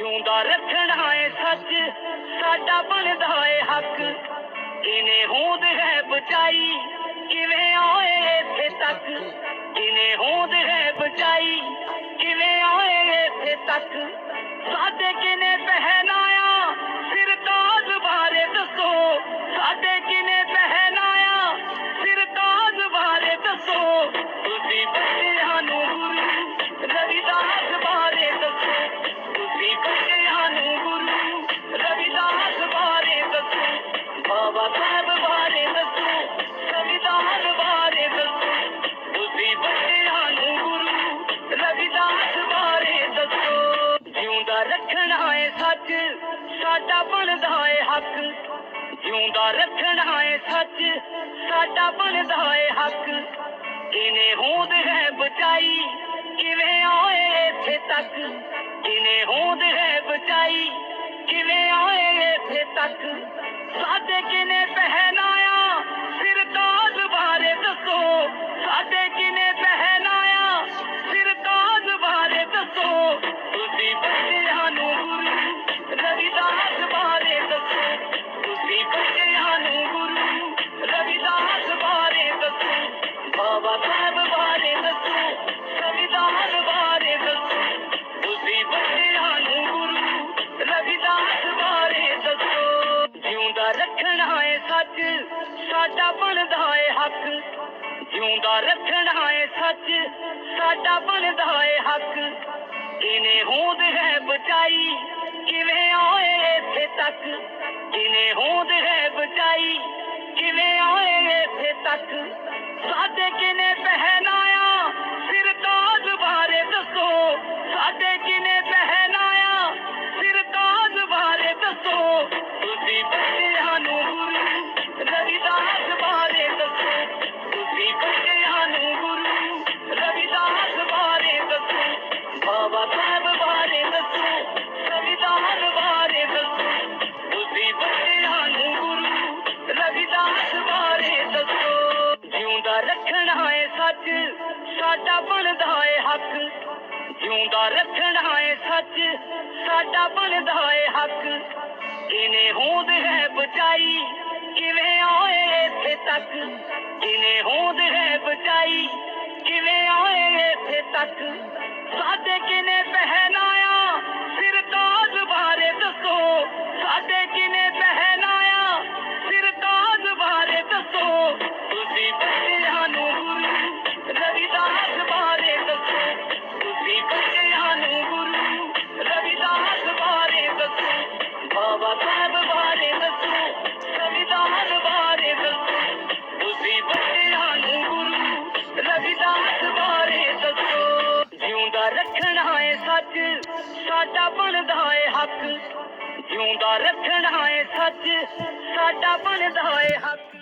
ਜਿਉਂਦਾ ਰੱਖਣਾ ਏ ਸੱਚ ਸਾਡਾ ਬਣਦਾ ਏ ਹੱਕ। ਕਿਨੇ ਹੋਂਦ ਹੈ ਬਾਬਾ ਸਾਹਿਬ ਬਾਰੇ ਦੱਸੋ, ਰਵਿਦਾਸ ਬਾਰੇ ਦੱਸੋ, ਤੁਸੀਂ ਬੱਚਿਆਂ ਨੂੰ ਗੁਰੂ, ਰਵਿਦਾਸ ਬਾਰੇ ਦੱਸੋ। ਜਿਉਂਦਾ ਰੱਖਣਾ ਏ ਸੱਚ, ਸਾਡਾ ਬਣਦਾ ਏ ਹੱਕ। ਜਿਉਂਦਾ ਰੱਖਣਾ ਏ ਸੱਚ, ਸਾਡਾ ਬਣਦਾ ਏ ਹੱਕ। ਕਿਨੇ ਹੋਂਦ ਹੈ ਬਚਾਈ, ਕਿਵੇਂ ਆਏ ਇੱਥੇ ਤੱਕ? ਕਿਨੇ ਹੋਂਦ ਹੈ ਬਚਾਈ, ਕਿਵੇਂ ਆਏ ਇੱਥੇ ਤੱਕ? ਬਾਬਾ ਸਾਹਿਬ ਬਾਰੇ ਦੱਸੋ ਸੰਵਿਧਾਨ ਬਾਰੇ ਦੱਸੋ ਤੁਸੀਂ ਬੱਚਿਆਂ ਨੂੰ ਗੁਰੂ ਰਵਿਦਾਸ ਬਾਰੇ ਦੱਸੋ ਜਿਉਂਦਾ ਰੱਖਣਾ ਏ ਸੱਚ, ਸਾਡਾ ਬਣਦਾ ਏ ਹੱਕ। ਜਿਉਂਦਾ ਰੱਖਣਾ ਏ ਸੱਚ, ਸਾਡਾ ਬਣਦਾ ਏ ਹੱਕ। ਕਿਨੇ ਹੋਂਦ ਹੈ ਬਚਾਈ, ਕਿਵੇਂ ਆਏ ਇੱਥੇ ਤੱਕ? ਕਿਨੇ ਹੋਂਦ ਹੈ ਬਚਾਈ, ਕਿਵੇਂ ਆਏ ਇੱਥੇ ਤੱਕ? ਸਾਡੇ ਜਿਉਂਦਾ ਰੱਖਣਾ ਏ ਸੱਚ, ਸਾਡਾ ਬਣਦਾ ਏ ਹੱਕ। ਕਿਨੇ ਹੋਂਦ ਹੈ ਬਚਾਈ, ਕਿਵੇਂ ਆਏ ਇੱਥੇ ਤੱਕ? ਕਿਨੇ ਹੋਂਦ ਹੈ ਬਚਾਈ, ਕਿਵੇਂ ਆਏ ਇੱਥੇ ਤੱਕ? ਰੱਖਣਾ ਸੱਚ ਸਾਡਾ ਬਣਦਾ ਏ ਹੱਕ। ਜਿਉਂਦਾ ਰੱਖਣਾ ਏ ਸੱਚ ਸਾਡਾ ਬਣਦਾ ਏ ਹੱਕ।